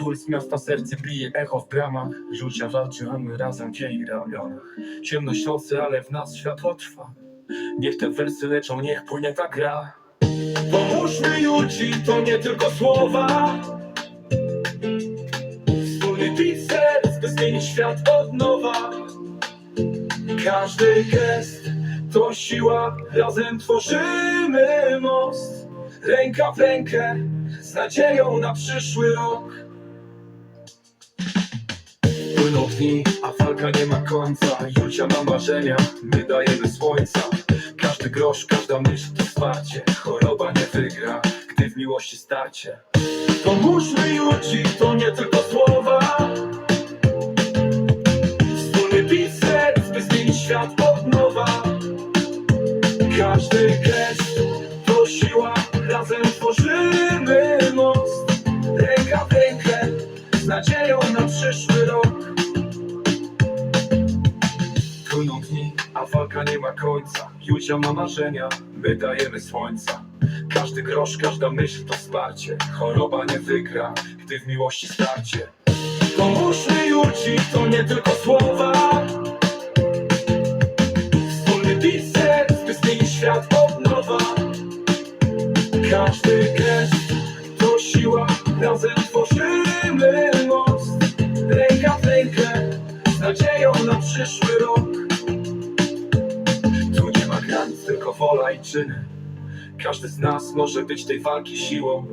Puls miasta, serce bije, echo w bramach. Rzucia walczy, a my razem dzieli ramionach. Ciemność nocy, ale w nas światło trwa. Niech te wersy leczą, niech płynie ta gra. Pomóżmy Julci, to nie tylko słowa. Wspólny bit by zmienić świat od nowa. Każdy gest to siła, razem tworzymy most. Ręka w rękę, z nadzieją na przyszły rok A walka nie ma końca. Julcia ma marzenia, my dajemy słońca. Każdy grosz, każda myśl to wsparcie. Choroba nie wygra, gdy w miłości starcie. Pomóżmy Julci, to nie tylko słowa. Wspólny bit by zmienić świat od nowa. Każdy gest to siła, razem tworzymy a walka nie ma końca Julcia ma marzenia, my dajemy słońca. Każdy grosz, każda myśl to wsparcie. Choroba nie wygra, gdy w miłości starcie. Pomóżmy Julci, to nie tylko słowa. Wspólny bit by zmienić świat od nowa. Każdy gest to siła, razem tworzymy most. Ręka w rękę, z nadzieją na przyszły rok wola i czyny Każdy z nas może być tej walki siłą.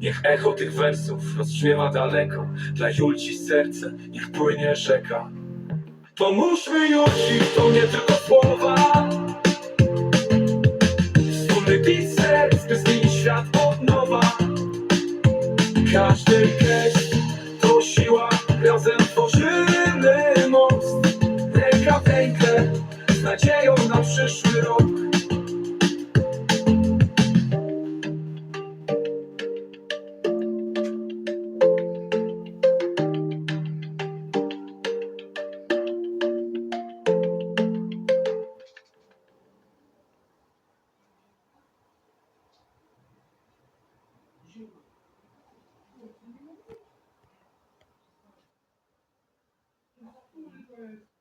Niech echo tych wersów rozbrzmiewa daleko. Dla Julci serce, niech płynie rzeka. Pomóżmy Julci, to nie tylko słowa. Wspólny bit by zmienić świat od nowa. Każdy gest to siła, razem tworzymy most. Ręka w rękę, z nadzieją na przyszły rok Mm.